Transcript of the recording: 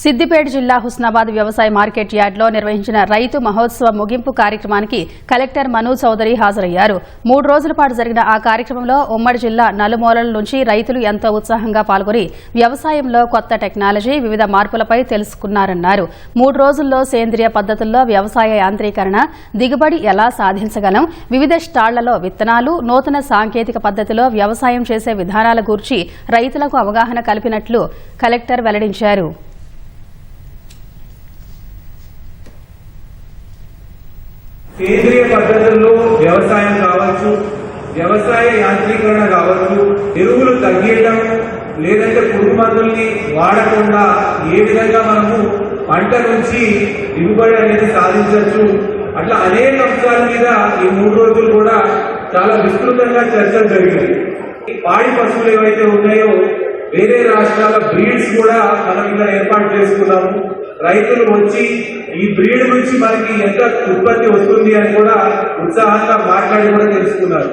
సిద్దిపేట జిల్లా హుస్నాబాద్ వ్యవసాయ మార్కెట్ యార్డ్లో నిర్వహించిన రైతు మహోత్సవ ముగింపు కార్యక్రమానికి కలెక్టర్ మను చౌదరి హాజరయ్యారు. మూడు రోజుల పాటు జరిగిన ఆ కార్యక్రమంలో ఉమ్మడి జిల్లా నలుమూలల నుంచి రైతులు ఎంతో ఉత్సాహంగా పాల్గొని వ్యవసాయంలో కొత్త టెక్నాలజీ వివిధ మార్పులపై తెలుసుకున్నారన్నారు. మూడు రోజుల్లో సేంద్రియ పద్ధతుల్లో వ్యవసాయ యాంత్రీకరణ దిగుబడి ఎలా సాధించగలం వివిధ స్టాళ్ళలో విత్తనాలు నూతన సాంకేతిక పద్ధతిలో వ్యవసాయం చేసే విధానాల గూర్చి రైతులకు అవగాహన కల్పినట్లు కలెక్టర్ వెల్లడించారు. సేంద్రియ పద్ధతుల్లో వ్యవసాయం కావచ్చు వ్యవసాయ యాంత్రీకరణ కావచ్చు ఎరువులు తగ్గించడం లేదంటే పురుగు మందుల్ని వాడకుండా ఏ విధంగా మనము పంట నుంచి దిగుబడి అనేది సాధించవచ్చు. అట్లా అనేక అంశాల మీద ఈ మూడు రోజులు కూడా చాలా విస్తృతంగా చర్చలు జరిగాయి. ఈ పాడి పశువులు ఏవైతే ఉన్నాయో వేరే రాష్ట్రాల బ్రీడ్స్ కూడా మనం ఇక్కడ ఏర్పాటు చేసుకున్నాము. రైతులు వచ్చి ఈ బ్రీడ్ నుంచి మనకి ఎంత ఉత్పత్తి వస్తుంది అని కూడా ఉత్సాహంగా మాట్లాడి కూడా తెలుసుకున్నారు.